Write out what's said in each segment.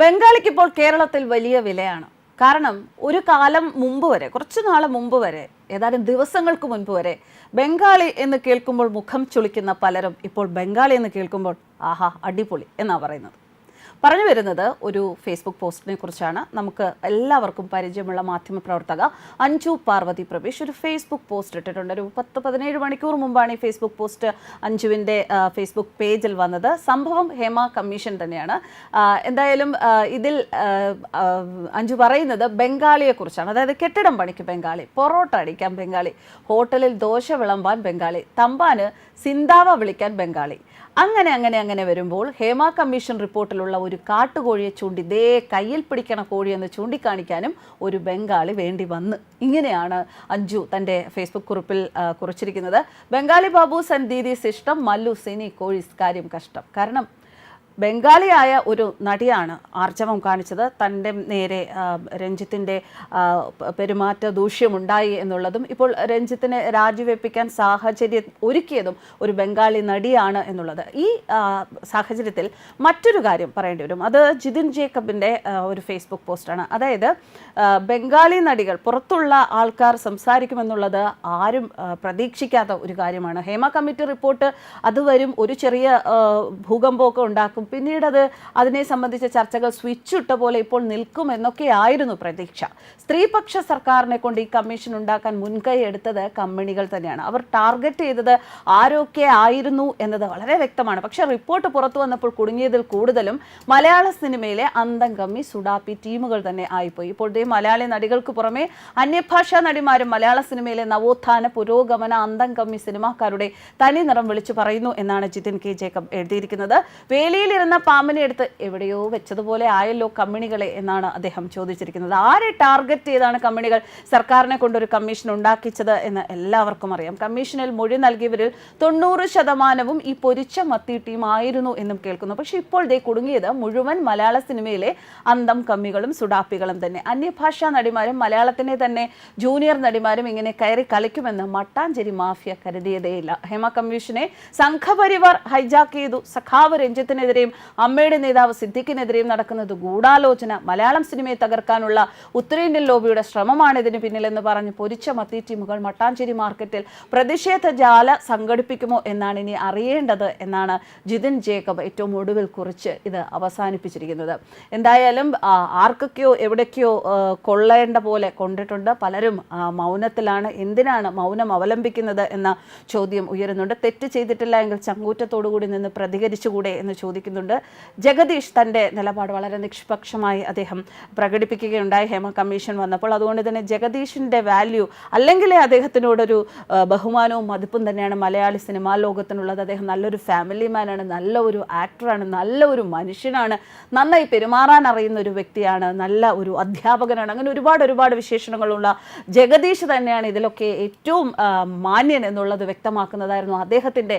ബംഗാളിക്ക് ഇപ്പോൾ കേരളത്തിൽ വലിയ വിലയാണ്. കാരണം ഒരു കാലം മുമ്പ് വരെ കുറച്ച് നാളെ മുമ്പ് വരെ ഏതാനും ദിവസങ്ങൾക്ക് മുൻപ് വരെ ബംഗാളി എന്ന് കേൾക്കുമ്പോൾ മുഖം ചുളിക്കുന്ന പലരും ഇപ്പോൾ ബംഗാളി എന്ന് കേൾക്കുമ്പോൾ ആഹാ അടിപൊളി എന്നാണ് പറയുന്നത്. പറഞ്ഞു വരുന്നത് ഒരു ഫേസ്ബുക്ക് പോസ്റ്റിനെ കുറിച്ചാണ്. നമുക്ക് എല്ലാവർക്കും പരിചയമുള്ള മാധ്യമപ്രവർത്തക അഞ്ജു പാർവതി പ്രവേശ് ഒരു ഫേസ്ബുക്ക് പോസ്റ്റ് ഇട്ടിട്ടുണ്ട്. ഒരു പത്ത് പതിനേഴ് മണിക്കൂർ മുമ്പാണ് ഈ ഫേസ്ബുക്ക് പോസ്റ്റ് അഞ്ജുവിന്റെ ഫേസ്ബുക്ക് പേജിൽ വന്നത്. സംഭവം ഹേമ കമ്മീഷൻ തന്നെയാണ്. എന്തായാലും ഇതിൽ അഞ്ജു പറയുന്നത് ബംഗാളിയെ കുറിച്ചാണ്. അതായത് കെട്ടിടം പണിക്ക് ബംഗാളി പൊറോട്ട അടിക്കാൻ ബംഗാളി ഹോട്ടലിൽ ദോശ വിളമ്പാൻ ബംഗാളി തമ്പാന് സിന്താവ വിളിക്കാൻ ബംഗാളി. അങ്ങനെ അങ്ങനെ അങ്ങനെ വരുമ്പോൾ ഹേമ കമ്മീഷൻ റിപ്പോർട്ടിലുള്ള ഒരു കാട്ടുകോഴിയെ ചൂണ്ടി ദേ കയ്യിൽ പിടിക്കണ കോഴിയെന്ന് ചൂണ്ടിക്കാണിക്കാനും ഒരു ബംഗാളി വേണ്ടി വന്ന്. ഇങ്ങനെയാണ് അഞ്ജു തന്റെ ഫേസ്ബുക്ക് കുറിപ്പിൽ കുറിച്ചിരിക്കുന്നത്. ബംഗാളി ബാബൂസ് ആൻഡ് ദീദീസ് ഇഷ്ടം മല്ലു സിനി കോഴീസ് കാര്യം കഷ്ടം. കാരണം ബംഗാളിയായ ഒരു നടിയാണ് ആർജവം കാണിച്ചത്. തന്റെ നേരെ രഞ്ജിത്തിന്റെ പെരുമാറ്റ ദൂഷ്യമുണ്ടായി എന്നുള്ളതും ഇപ്പോൾ രഞ്ജിത്തിനെ രാജിവെപ്പിക്കാൻ സാഹചര്യം ഒരുക്കിയതും ഒരു ബംഗാളി നടിയാണ് എന്നുള്ളത്. ഈ സാഹചര്യത്തിൽ മറ്റൊരു കാര്യം പറയേണ്ടി വരും. അത് ജിതിൻ ജേക്കബിന്റെ ഒരു ഫേസ്ബുക്ക് പോസ്റ്റാണ്. അതായത് ബംഗാളി നടികൾ പുറത്തുള്ള ആൾക്കാർ സംസാരിക്കുമെന്നുള്ളത് ആരും പ്രതീക്ഷിക്കാത്ത ഒരു കാര്യമാണ്. ഹേമ കമ്മിറ്റി റിപ്പോർട്ട് അതുവരും ഒരു ചെറിയ ഭൂകമ്പമൊക്കെ ഉണ്ടാക്കും പിന്നീട് അത് അതിനെ സംബന്ധിച്ച ചർച്ചകൾ സ്വിച്ച് ഇട്ട പോലെ ഇപ്പോൾ നിൽക്കും എന്നൊക്കെയായിരുന്നു പ്രതീക്ഷ. സ്ത്രീപക്ഷ സർക്കാരിനെ കൊണ്ട് ഈ കമ്മീഷൻ ഉണ്ടാക്കാൻ മുൻകൈ എടുത്തത് കമ്പനികൾ തന്നെയാണ്. അവർ ടാർഗറ്റ് ചെയ്തത് ആരൊക്കെ ആയിരുന്നു എന്നത് വളരെ വ്യക്തമാണ്. പക്ഷേ റിപ്പോർട്ട് പുറത്തു വന്നപ്പോൾ കുടുങ്ങിയതിൽ കൂടുതലും മലയാള സിനിമയിലെ അന്തം കമ്മി സുഡാപ്പി ടീമുകൾ തന്നെ ആയിപ്പോയി. ഇപ്പോൾ ദേ മലയാളി നടികൾക്ക് പുറമെ അന്യഭാഷാ നടിമാരും മലയാള സിനിമയിലെ നവോത്ഥാന പുരോഗമന അന്തം കമ്മി സിനിമാക്കാരുടെ തനി നിറം വിളിച്ചു പറയുന്നു എന്നാണ് ജിതിൻ കെ ജേക്കബ് എഴുതിയിരിക്കുന്നത്. വേലിയിലിരുന്ന പാമ്പിനെ എടുത്ത് എവിടെയോ വെച്ചതുപോലെ ആയല്ലോ കമ്പനികളെ എന്നാണ് അദ്ദേഹം ചോദിച്ചിരിക്കുന്നത്. ആരെ ടാർഗറ്റ് ചെയ്താണ് കമ്പനികൾ സർക്കാരിനെ കൊണ്ടൊരു കമ്മീഷൻ ഉണ്ടാക്കിച്ചത് എന്ന് എല്ലാവർക്കും അറിയാം. കമ്മീഷനിൽ മൊഴി നൽകിയവരിൽ തൊണ്ണൂറ് ശതമാനവും ഈ പൊരിച്ച മത്തി ആയിരുന്നു എന്നും കേൾക്കുന്നു. പക്ഷേ ഇപ്പോൾ ദേ കുടുങ്ങിയത് മുഴുവൻ മലയാള സിനിമയിലെ അന്തം കമ്മികളും സുഡാപ്പികളും തന്നെ. അന്യഭാഷാ നടിമാരും മലയാളത്തിനെ തന്നെ ജൂനിയർ നടിമാരും ഇങ്ങനെ കയറി കളിക്കുമെന്ന് മട്ടാഞ്ചേരി മാഫിയ കരുതിയതേയില്ല. ഹേമ കമ്മീഷനെ സംഘപരിവാർ ഹൈജാക്ക് ചെയ്തു. സഖാവ് രഞ്ജിത്തിനെതിരെയും അമ്മയുടെ നേതാവ് സിദ്ദിഖിനെതിരെയും നടക്കുന്നത് ഗൂഢാലോചന മലയാളം സിനിമയെ തകർക്കാനുള്ള ഉത്തരേന്ത്യൻ ലോബിയുടെ ശ്രമമാണ് ഇതിന് പിന്നിലെന്ന് പറഞ്ഞ് പൊരിച്ച മത്തി ടീമുകൾ മട്ടാഞ്ചേരി മാർക്കറ്റിൽ പ്രതിഷേധ ജാല സംഘടിപ്പിക്കുമോ എന്നാണ് ഇനി അറിയേണ്ടത് എന്നാണ് ജിതിൻ ജേക്കബ് ഏറ്റവും ഒടുവിൽ കുറിച്ച് ഇത് അവസാനിപ്പിച്ചിരിക്കുന്നത്. എന്തായാലും ആർക്കൊക്കെയോ എവിടേക്കോ കൊള്ളേണ്ട പോലെ കൊണ്ടിട്ടുണ്ട്. പലരും മൗനത്തിലാണ്. എന്തിനാണ് മൗനം അവലംബിക്കുന്നത് എന്ന ചോദ്യം ഉയരുന്നുണ്ട്. തെറ്റ് ചെയ്തിട്ടില്ല എങ്കിൽ ചങ്കൂറ്റത്തോടുകൂടി നിന്ന് പ്രതികരിച്ചുകൂടെ എന്ന് ചോദിക്കുന്നുണ്ട് ജഗദീഷ് തന്റെ നിലപാട് വളരെ നിഷ്പക്ഷമായി അദ്ദേഹം പ്രകടിപ്പിക്കുകയുണ്ടായി. ഹേമ കമ്മീഷൻ വന്നപ്പോൾ അതുകൊണ്ട് തന്നെ ജഗദീഷിന്റെ വാല്യൂ അല്ലെങ്കിലേ അദ്ദേഹത്തിനോടൊരു ബഹുമാനവും മതിപ്പും തന്നെയാണ് മലയാളി സിനിമാ ലോകത്തിനുള്ളത്. അദ്ദേഹം നല്ലൊരു ഫാമിലി മാനാണ് നല്ല ഒരു ആക്ടറാണ് നല്ല ഒരു മനുഷ്യനാണ് നന്നായി പെരുമാറാൻ അറിയുന്ന ഒരു വ്യക്തിയാണ് നല്ല ഒരു അധ്യാപകനാണ്. അങ്ങനെ ഒരുപാട് ഒരുപാട് വിശേഷണങ്ങളുള്ള ജഗദീഷ് തന്നെയാണ് ഇതിലൊക്കെ ഏറ്റവും മാന്യൻ എന്നുള്ളത് വ്യക്തമാക്കുന്നതായിരുന്നു അദ്ദേഹത്തിന്റെ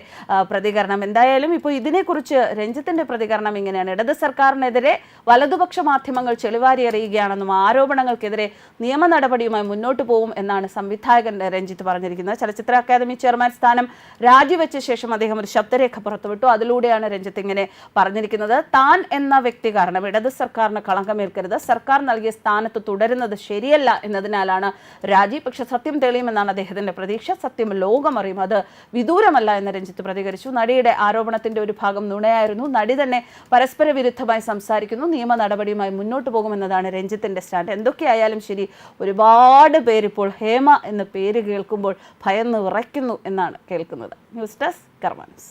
പ്രതികരണം. എന്തായാലും ഇപ്പോൾ ഇതിനെക്കുറിച്ച് രഞ്ജിത്തിന്റെ പ്രതികരണം ഇങ്ങനെയാണ്. ഇടത് സർക്കാരിനെതിരെ വലതുപക്ഷ മാധ്യമങ്ങൾ ചെളിവാരി എറിയുകയാണെന്നും ആരോപണങ്ങൾക്കെതിരെ നിയമ നടപടിയുമായി മുന്നോട്ട് പോകും എന്നാണ് സംവിധായകൻ രഞ്ജിത്ത് പറഞ്ഞിരിക്കുന്നത്. ചലച്ചിത്ര അക്കാദമി ചെയർമാൻ സ്ഥാനം രാജിവെച്ച ശേഷം അദ്ദേഹം ഒരു ശബ്ദരേഖ പുറത്തുവിട്ടു. അതിലൂടെയാണ് രഞ്ജിത്ത് ഇങ്ങനെ പറഞ്ഞിരിക്കുന്നത്. താൻ എന്ന വ്യക്തി കാരണം ഇടത് സർക്കാരിന് കളങ്കമേൽക്കരുത്. സർക്കാർ നൽകിയ സ്ഥാനത്ത് തുടരുന്നത് ശരിയല്ല എന്നതിനാലാണ് രാജി. പക്ഷെ സത്യം തെളിയുമെന്നാണ് അദ്ദേഹത്തിന്റെ പ്രതീക്ഷ. സത്യം ലോകമറിയും. അത് വിദൂരമല്ല എന്ന് രഞ്ജിത്ത് പ്രതികരിച്ചു. നടിയുടെ ആരോപണത്തിന്റെ ഒരു ഭാഗം നുണയായിരുന്നു. നടി തന്നെ പരസ്പര വിരുദ്ധമായി സംസാരിക്കുന്നു. നിയമ നടപടിയുമായി മുന്നോട്ട് പോകുമെന്നതാണ് രഞ്ജിത്തിന്റെ സ്റ്റാൻഡ്. എന്തൊക്കെയായാലും ശരി ഒരുപാട് പേരിപ്പോൾ ഹേമ എന്ന പേര് കേൾക്കുമ്പോൾ ഭയന്ന് വിറയ്ക്കുന്നു എന്നാണ് കേൾക്കുന്നത്. News desk കർമാനസ്